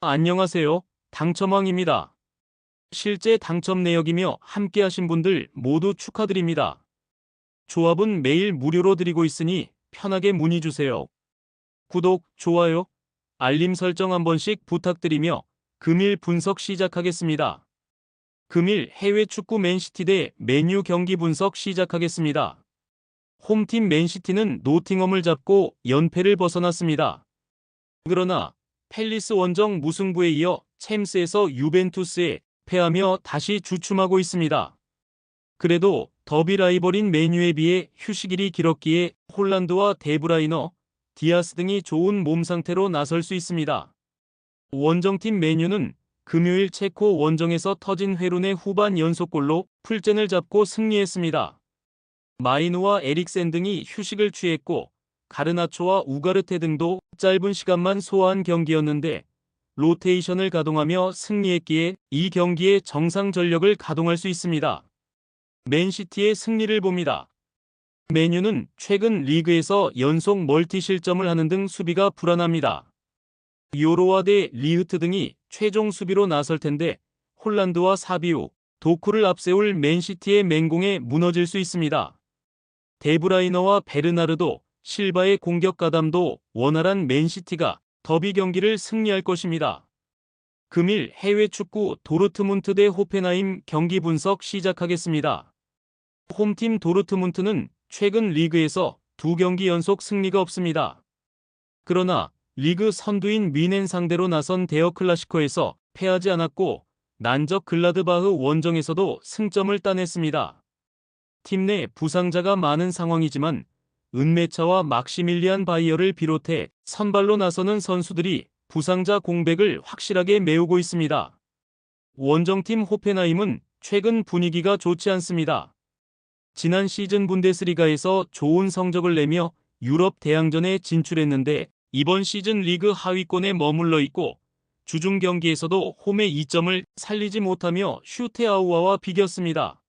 안녕하세요. 당첨왕입니다. 실제 당첨 내역이며 함께하신 분들 모두 축하드립니다. 조합은 매일 무료로 드리고 있으니 편하게 문의 주세요. 구독, 좋아요, 알림 설정 한 번씩 부탁드리며 금일 분석 시작하겠습니다. 금일 해외 축구 맨시티 대 맨유 경기 분석 시작하겠습니다. 홈팀 맨시티는 노팅엄을 잡고 연패를 벗어났습니다. 그러나 펠리스 원정 무승부에 이어 챔스에서 유벤투스에 패하며 다시 주춤하고 있습니다. 그래도 더비 라이벌인 메뉴에 비해 휴식일이 길었기에 홀란드와 데브라이너, 디아스 등이 좋은 몸 상태로 나설 수 있습니다. 원정팀 메뉴는 금요일 체코 원정에서 터진 회룬의 후반 연속골로 풀젠을 잡고 승리했습니다. 마이누와 에릭센 등이 휴식을 취했고 가르나초와 우가르테 등도 짧은 시간만 소화한 경기였는데 로테이션을 가동하며 승리했기에 이 경기에 정상 전력을 가동할 수 있습니다. 맨시티의 승리를 봅니다. 메뉴는 최근 리그에서 연속 멀티 실점을 하는 등 수비가 불안합니다. 요로와 대 리흐트 등이 최종 수비로 나설 텐데 홀란드와 사비우, 도쿠를 앞세울 맨시티의 맹공에 무너질 수 있습니다. 데브라이너와 베르나르도, 실바의 공격 가담도 원활한 맨시티가 더비 경기를 승리할 것입니다. 금일 해외 축구 도르트문트 대 호펜하임 경기 분석 시작하겠습니다. 홈팀 도르트문트는 최근 리그에서 두 경기 연속 승리가 없습니다. 그러나 리그 선두인 미넨 상대로 나선 대어 클라시코에서 패하지 않았고 난적 글라드바흐 원정에서도 승점을 따냈습니다. 팀 내 부상자가 많은 상황이지만 은메차와 막시밀리안 바이어를 비롯해 선발로 나서는 선수들이 부상자 공백을 확실하게 메우고 있습니다. 원정팀 호펜하임은 최근 분위기가 좋지 않습니다. 지난 시즌 분데스리가에서 좋은 성적을 내며 유럽 대항전에 진출했는데 이번 시즌 리그 하위권에 머물러 있고 주중 경기에서도 홈의 2점을 살리지 못하며 슈테아우아와 비겼습니다.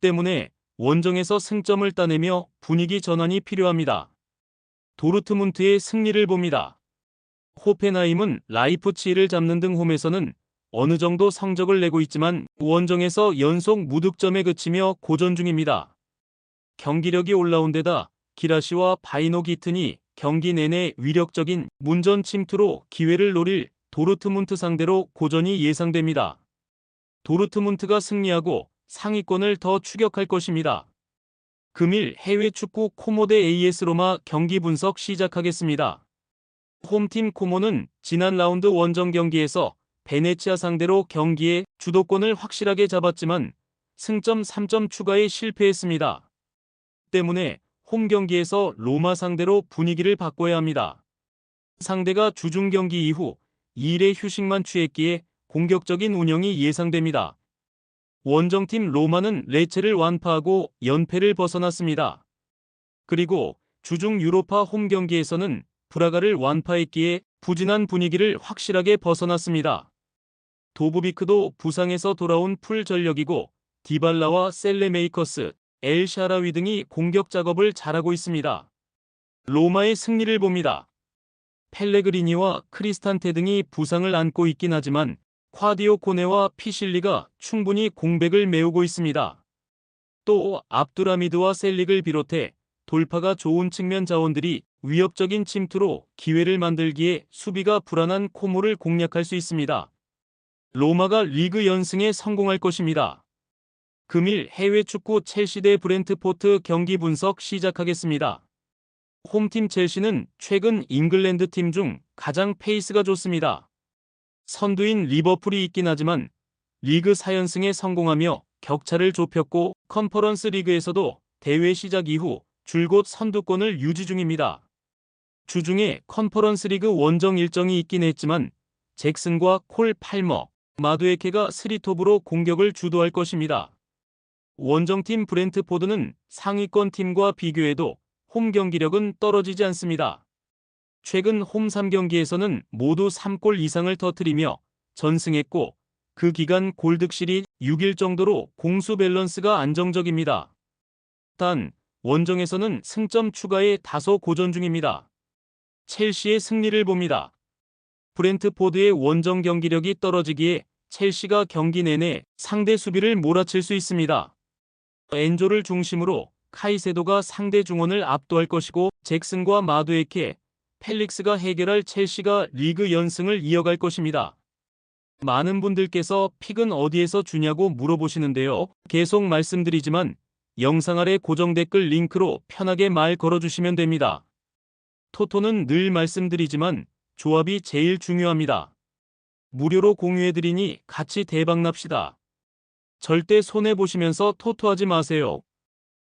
때문에 원정에서 승점을 따내며 분위기 전환이 필요합니다. 도르트문트의 승리를 봅니다. 호펜하임은 라이프치히를 잡는 등 홈에서는 어느 정도 성적을 내고 있지만 원정에서 연속 무득점에 그치며 고전 중입니다. 경기력이 올라온 데다 기라시와 바이노 기튼이 경기 내내 위력적인 문전 침투로 기회를 노릴 도르트문트 상대로 고전이 예상됩니다. 도르트문트가 승리하고 상위권을 더 추격할 것입니다. 금일 해외 축구 코모대 AS 로마 경기 분석 시작하겠습니다. 홈팀 코모는 지난 라운드 원정 경기에서 베네치아 상대로 경기에 주도권을 확실하게 잡았지만 승점 3점 추가에 실패했습니다. 때문에 홈 경기에서 로마 상대로 분위기를 바꿔야 합니다. 상대가 주중 경기 이후 2일의 휴식만 취했기에 공격적인 운영이 예상됩니다. 원정팀 로마는 레체를 완파하고 연패를 벗어났습니다. 그리고 주중 유로파 홈 경기에서는 브라가를 완파했기에 부진한 분위기를 확실하게 벗어났습니다. 도브비크도 부상에서 돌아온 풀 전력이고 디발라와 셀레메이커스, 엘 샤라위 등이 공격 작업을 잘하고 있습니다. 로마의 승리를 봅니다. 펠레그리니와 크리스탄테 등이 부상을 안고 있긴 하지만 콰디오 코네와 피실리가 충분히 공백을 메우고 있습니다. 또 압두라미드와 셀릭을 비롯해 돌파가 좋은 측면 자원들이 위협적인 침투로 기회를 만들기에 수비가 불안한 코모를 공략할 수 있습니다. 로마가 리그 연승에 성공할 것입니다. 금일 해외 축구 첼시 대 브렌트포트 경기 분석 시작하겠습니다. 홈팀 첼시는 최근 잉글랜드 팀 중 가장 페이스가 좋습니다. 선두인 리버풀이 있긴 하지만 리그 4연승에 성공하며 격차를 좁혔고 컨퍼런스 리그에서도 대회 시작 이후 줄곧 선두권을 유지 중입니다. 주중에 컨퍼런스 리그 원정 일정이 있긴 했지만 잭슨과 콜 팔머, 마두에케가 스리톱으로 공격을 주도할 것입니다. 원정팀 브렌트포드는 상위권 팀과 비교해도 홈 경기력은 떨어지지 않습니다. 최근 홈 3경기에서는 모두 3골 이상을 터뜨리며 전승했고 그 기간 골득실이 6일 정도로 공수 밸런스가 안정적입니다. 단 원정에서는 승점 추가에 다소 고전 중입니다. 첼시의 승리를 봅니다. 브렌트포드의 원정 경기력이 떨어지기에 첼시가 경기 내내 상대 수비를 몰아칠 수 있습니다. 엔조를 중심으로 카이세도가 상대 중원을 압도할 것이고 잭슨과 마두에케, 펠릭스가 해결할 첼시가 리그 연승을 이어갈 것입니다. 많은 분들께서 픽은 어디에서 주냐고 물어보시는데요. 계속 말씀드리지만 영상 아래 고정 댓글 링크로 편하게 말 걸어주시면 됩니다. 토토는 늘 말씀드리지만 조합이 제일 중요합니다. 무료로 공유해드리니 같이 대박납시다. 절대 손해보시면서 토토하지 마세요.